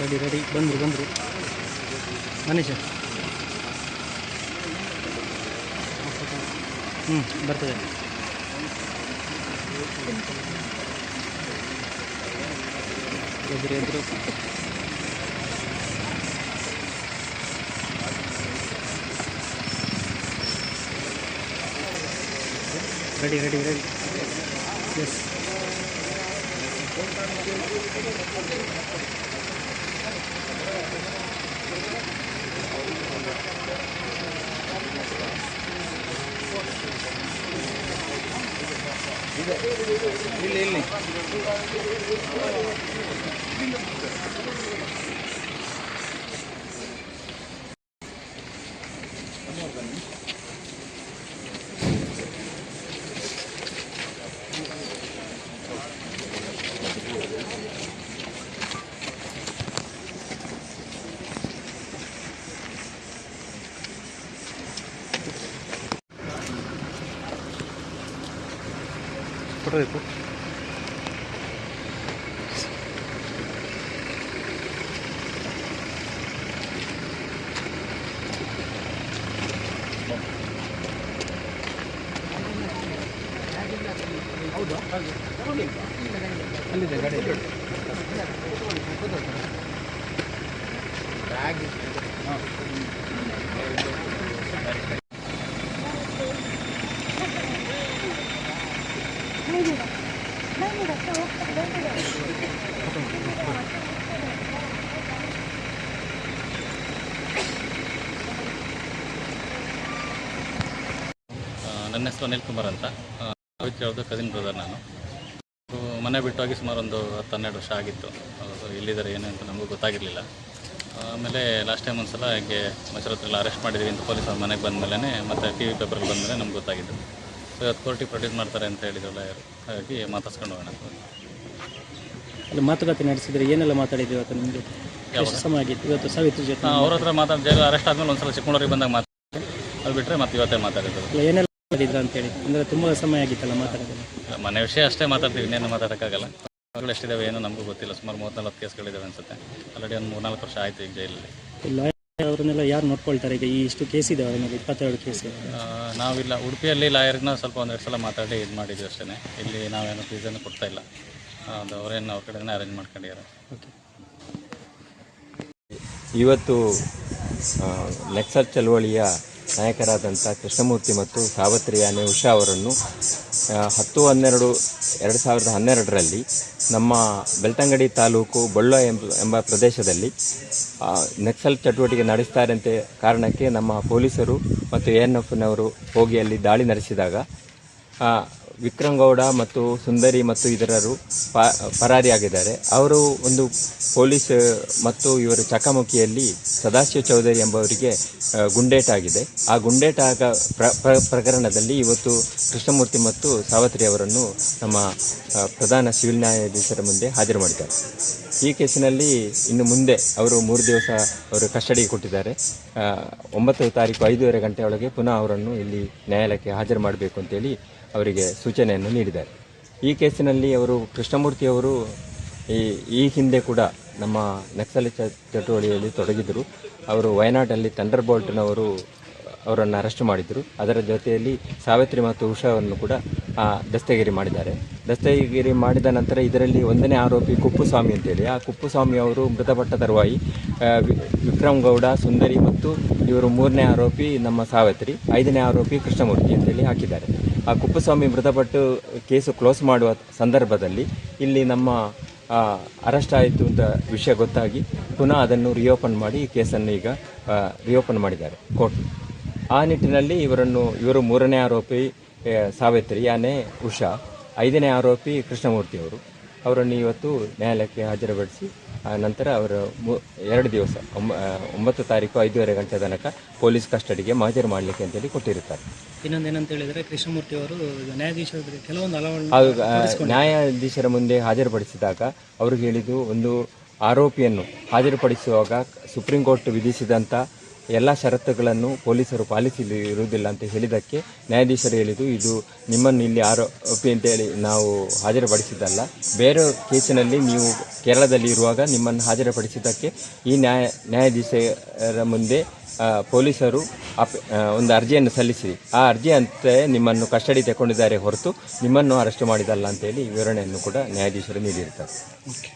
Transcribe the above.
Ready ready ಬಂದರು ಬಂದರು ಮನೀಷ ಹ್ಞೂ ಬರ್ತದೆ ಎದುರು ಎದುರು ರೆಡಿ ರೆಡಿ ರೆಡಿ ಎಸ್ ಇಲ್ಲಿ ಇಲ್ಲಿ ಫೋಟೋ ಬೇಕು ಅಲ್ಲಿದೆ ಗಾಡಿ ಆ, ನನ್ನ ಹೆಸರು ಅನಿಲ್ ಕುಮಾರ್ ಅಂತ. ಅವ್ರದ್ದು ಕಸಿನ್ ಬ್ರದರ್ ನಾನು. ಮನೆ ಬಿಟ್ಟು ಹೋಗಿ ಸುಮಾರು ಒಂದು ಹತ್ತು ಹನ್ನೆರಡು ವರ್ಷ ಆಗಿತ್ತು. ಎಲ್ಲಿದ್ದಾರೆ, ಏನು ಅಂತ ನಮಗೂ ಗೊತ್ತಾಗಿರಲಿಲ್ಲ. ಆಮೇಲೆ ಲಾಸ್ಟ್ ಟೈಮ್ ಒಂದು ಸಲ ಹೀಗೆ ಹತ್ರ ಅರೆಸ್ಟ್ ಮಾಡಿದ್ವಿ ಅಂತ ಪೊಲೀಸ್ ಅವ್ರ ಮನೆಗೆ ಬಂದಮೇಲೆ ಮತ್ತು ಟಿ ವಿ ಪೇಪರ್ಗೆ ಬಂದಮೇಲೆ ನಮ್ಗೆ ಗೊತ್ತಾಗಿದ್ದು. ಸೊ ಇವತ್ತು ಕೋರ್ಟಿಗೆ ಪ್ರೊಡ್ಯೂಸ್ ಮಾಡ್ತಾರೆ ಅಂತ ಹೇಳಿದ್ರಲ್ಲ ಯಾರು ಹಾಗಾಗಿ ಮಾತಾಡ್ಸ್ಕೊಂಡು ಹೋಗೋಣ. ಅಲ್ಲಿ ಮಾತುಕತೆ ನಡೆಸಿದ್ರೆ ಏನೆಲ್ಲ ಮಾತಾಡಿದ್ವಿ ಇವತ್ತು ನಿಮಗೆ? ಎಷ್ಟು ಸಮಯ ಆಗಿತ್ತು? ಇವತ್ತು ಸಾವಿತ್ರಿ ಜೊತೆ ಅವ್ರ ಹತ್ರ ಮಾತಾಡಿ ಜೈಲು ಅರೆಸ್ಟ್ ಆದ್ಮೇಲೆ ಒಂದ್ಸಲ ಚಿಕ್ಕಮಗಳೂರಿಗೆ ಬಂದಾಗ ಮಾತಾಡಿ ಅದು ಬಿಟ್ಟರೆ ಮತ್ತೆ ಇವತ್ತೇ ಮಾತಾಡಿದ್ರು ಅಲ್ಲ ಏನೆಲ್ಲ ಮಾತಾಡಿದ್ರು ಅಂತೇಳಿ ಅಂದರೆ ತುಂಬ ಸಮಯ ಆಗಿತ್ತಲ್ಲ ಮಾತಾಡೋದು? ಮನೆ ವಿಷಯ ಅಷ್ಟೇ ಮಾತಾಡ್ತೀವಿ ಇನ್ನೇನು ಮಾತಾಡೋಕ್ಕಾಗಲ್ಲ. ಮಗಳು ಎಷ್ಟಿದಾವೆ ಏನೋ ನಮಗೂ ಗೊತ್ತಿಲ್ಲ. ಸುಮಾರು ಮೂವತ್ತ್ನಾಲ್ಕು ಕೇಸ್ಗಳಿದ್ದಾವೆ ಅನ್ಸುತ್ತೆ. ಆಲ್ರೆಡಿ ಒಂದು ಮೂರ್ನಾಲ್ಕು ವರ್ಷ ಆಯಿತು ಈಗ ಜೈಲಲ್ಲಿ. ಅವ್ರನ್ನೆಲ್ಲ ಯಾರು ನೋಡ್ಕೊಳ್ತಾರೆ ಈಗ ಈ ಇಷ್ಟು ಕೇಸ್ ಇದೆ ಅವರ ಮೇಲೆ ಇಪ್ಪತ್ತೆರಡು ಕೇಸ್ ಇದೆ. ನಾವಿಲ್ಲ ಉಡುಪಿಯಲ್ಲಿ ಲಾಯರ್ನ ಸ್ವಲ್ಪ ಒಂದೆರಡು ಸಲ ಮಾತಾಡಿ ಇದು ಮಾಡಿದ್ವಿ ಅಷ್ಟೇ ಇಲ್ಲಿ ನಾವೇನು ಫೀಸನ್ನು ಕೊಡ್ತಾ ಇಲ್ಲ. ಅದು ಅವರೇನು ಅವ್ರ ಕಡೆನೇ ಅರೇಂಜ್ ಮಾಡ್ಕೊಂಡಿದ್ದಾರೆ. ಓಕೆ. ಇವತ್ತು ನೆಕ್ಸರ್ ಚಳುವಳಿಯ ನಾಯಕರಾದಂಥ ಕೃಷ್ಣಮೂರ್ತಿ ಮತ್ತು ಸಾವತ್ರಿ ಆನೆ ಉಷಾ ಅವರನ್ನು ಹತ್ತು ಹನ್ನೆರಡು, ಎರಡು ಸಾವಿರದ ಹನ್ನೆರಡರಲ್ಲಿ ನಮ್ಮ ಬೆಳ್ತಂಗಡಿ ತಾಲೂಕು ಬೊಳ್ಳ ಎಂಬ ಎಂಬ ಪ್ರದೇಶದಲ್ಲಿ ನಕ್ಸಲ್ ಚಟುವಟಿಕೆ ನಡೆಸ್ತಾರೆ ಅಂತ ಕಾರಣಕ್ಕೆ ನಮ್ಮ ಪೊಲೀಸರು ಮತ್ತು ಎ ಎನ್ ಎಫ್ನವರು ಹೋಗಿ ಅಲ್ಲಿ ದಾಳಿ ನಡೆಸಿದಾಗ ವಿಕ್ರಮ್ ಗೌಡ ಮತ್ತು ಸುಂದರಿ ಮತ್ತು ಇತರರು ಪ- ಪರಾರಿಯಾಗಿದ್ದಾರೆ. ಅವರು ಒಂದು ಪೊಲೀಸ್ ಮತ್ತು ಇವರ ಚಕಮಕಿಯಲ್ಲಿ ಸದಾಶಿವ ಚೌಧರಿ ಎಂಬವರಿಗೆ ಗುಂಡೇಟಾಗಿದೆ ಆ ಗುಂಡೇಟಾಗ ಪ್ರ- ಪ್ರ- ಪ್ರಕರಣದಲ್ಲಿ ಇವತ್ತು ಕೃಷ್ಣಮೂರ್ತಿ ಮತ್ತು ಸಾವತ್ರಿ ಅವರನ್ನು ನಮ್ಮ ಪ್ರಧಾನ ಸಿವಿಲ್ ನ್ಯಾಯಾಧೀಶರ ಮುಂದೆ ಹಾಜರು ಮಾಡಿದ್ದಾರೆ. ಈ ಕೇಸಿನಲ್ಲಿ ಇನ್ನು ಮುಂದೆ ಅವರು ಮೂರು ದಿವಸ ಅವರು ಕಸ್ಟಡಿಗೆ ಕೊಟ್ಟಿದ್ದಾರೆ. ಒಂಬತ್ತು ತಾರೀಕು ಐದೂವರೆ ಗಂಟೆ ಪುನಃ ಅವರನ್ನು ಇಲ್ಲಿ ನ್ಯಾಯಾಲಯಕ್ಕೆ ಹಾಜರು ಮಾಡಬೇಕು ಅಂತೇಳಿ ಅವರಿಗೆ ಸೂಚನೆಯನ್ನು ನೀಡಿದ್ದಾರೆ. ಈ ಕೇಸಿನಲ್ಲಿ ಅವರು ಕೃಷ್ಣಮೂರ್ತಿ ಅವರು ಈ ಈ ಹಿಂದೆ ಕೂಡ ನಮ್ಮ ನಕ್ಸಲ್ ಚಟುವಟಿಕೆಯಲ್ಲಿ ತೊಡಗಿದ್ದರು. ಅವರು ವಯನಾಡಲ್ಲಿ ಥಂಡರ್ ಬೋಲ್ಟ್ನವರು ಅವರನ್ನು ಅರೆಸ್ಟ್ ಮಾಡಿದ್ದರು. ಅದರ ಜೊತೆಯಲ್ಲಿ ಸಾವಿತ್ರಿ ಮತ್ತು ಉಷಾವನ್ನು ಕೂಡ ದಸ್ತಗಿರಿ ಮಾಡಿದ್ದಾರೆ. ದಸ್ತಗಿರಿ ಮಾಡಿದ ನಂತರ ಇದರಲ್ಲಿ ಒಂದನೇ ಆರೋಪಿ ಕುಪ್ಪುಸ್ವಾಮಿ ಅಂತೇಳಿ. ಆ ಕುಪ್ಪುಸ್ವಾಮಿ ಅವರು ಮೃತಪಟ್ಟ ತರುವಾಯಿ ವಿಕ್ರಮ್ ಗೌಡ, ಸುಂದರಿ ಮತ್ತು ಇವರು ಮೂರನೇ ಆರೋಪಿ ನಮ್ಮ ಸಾವಿತ್ರಿ, ಐದನೇ ಆರೋಪಿ ಕೃಷ್ಣಮೂರ್ತಿ ಅಂತೇಳಿ ಹಾಕಿದ್ದಾರೆ. ಆ ಕುಪ್ಪುಸ್ವಾಮಿ ಮೃತಪಟ್ಟು ಕೇಸು ಕ್ಲೋಸ್ ಮಾಡುವ ಸಂದರ್ಭದಲ್ಲಿ ಇಲ್ಲಿ ನಮ್ಮ ಅರೆಸ್ಟ್ ಆಯಿತು ಅಂತ ವಿಷಯ ಗೊತ್ತಾಗಿ ಪುನಃ ಅದನ್ನು ರಿಯೋಪನ್ ಮಾಡಿ ಈ ಕೇಸನ್ನು ಈಗ ರಿಯೋಪನ್ ಮಾಡಿದ್ದಾರೆ ಕೋರ್ಟ್. ಆ ನಿಟ್ಟಿನಲ್ಲಿ ಇವರನ್ನು, ಇವರು ಮೂರನೇ ಆರೋಪಿ ಸಾವಿತ್ರಿ, ಆನೆ, ಉಷಾ, ಐದನೇ ಆರೋಪಿ ಕೃಷ್ಣಮೂರ್ತಿ ಅವರು ಅವರನ್ನು ಇವತ್ತು ನ್ಯಾಯಾಲಯಕ್ಕೆ ಹಾಜರುಪಡಿಸಿ ನಂತರ ಅವರು ಮು ಎರಡು ದಿವಸ ಒಂಬ ಆ, ಒಂಬತ್ತು ತಾರೀಕು ಐದೂವರೆ ಗಂಟೆ ತನಕ ಪೊಲೀಸ್ ಕಸ್ಟಡಿಗೆ ಹಾಜರು ಮಾಡಲಿಕ್ಕೆ ಅಂತೇಳಿ ಕೊಟ್ಟಿರುತ್ತಾರೆ. ಇನ್ನೊಂದು ಏನಂತ ಹೇಳಿದ್ರೆ ಕೃಷ್ಣಮೂರ್ತಿ ಅವರು ನ್ಯಾಯಾಧೀಶರ ಕೆಲವೊಂದು ಅದು ನ್ಯಾಯಾಧೀಶರ ಮುಂದೆ ಹಾಜರುಪಡಿಸಿದಾಗ ಅವರು ಹೇಳಿದ್ದು ಒಂದು ಆರೋಪಿಯನ್ನು ಹಾಜರುಪಡಿಸುವಾಗ ಸುಪ್ರೀಂ ಕೋರ್ಟ್ ವಿಧಿಸಿದಂಥ ಎಲ್ಲ ಷರತ್ತುಗಳನ್ನು ಪೊಲೀಸರು ಪಾಲಿಸಲಿರುವುದಿಲ್ಲ ಅಂತ ಹೇಳಿದ್ದಕ್ಕೆ ನ್ಯಾಯಾಧೀಶರು ಹೇಳಿದ್ದು, ಇದು ನಿಮ್ಮನ್ನು ಇಲ್ಲಿ ಆರೋಪಿ ಅಂತೇಳಿ ನಾವು ಹಾಜರುಪಡಿಸಿದ್ದಲ್ಲ. ಬೇರೆ ಕೇಸಿನಲ್ಲಿ ನೀವು ಕೇರಳದಲ್ಲಿ ಇರುವಾಗ ನಿಮ್ಮನ್ನು ಹಾಜರುಪಡಿಸಿದ್ದಕ್ಕೆ ಈ ನ್ಯಾಯ, ನ್ಯಾಯಾಧೀಶರ ಮುಂದೆ ಪೊಲೀಸರು ಅಪ್ ಒಂದು ಅರ್ಜಿಯನ್ನು ಸಲ್ಲಿಸಿ. ಆ ಅರ್ಜಿ ಅಂತ ನಿಮ್ಮನ್ನು ಕಸ್ಟಡಿ ತಗೊಂಡಿದ್ದಾರೆ ಹೊರತು ನಿಮ್ಮನ್ನು ಅರೆಸ್ಟ್ ಮಾಡಿದಲ್ಲ ಅಂತೇಳಿ ವಿವರಣೆಯನ್ನು ಕೂಡ ನ್ಯಾಯಾಧೀಶರು ನೀಡಿರ್ತಾರೆ ಓಕೆ.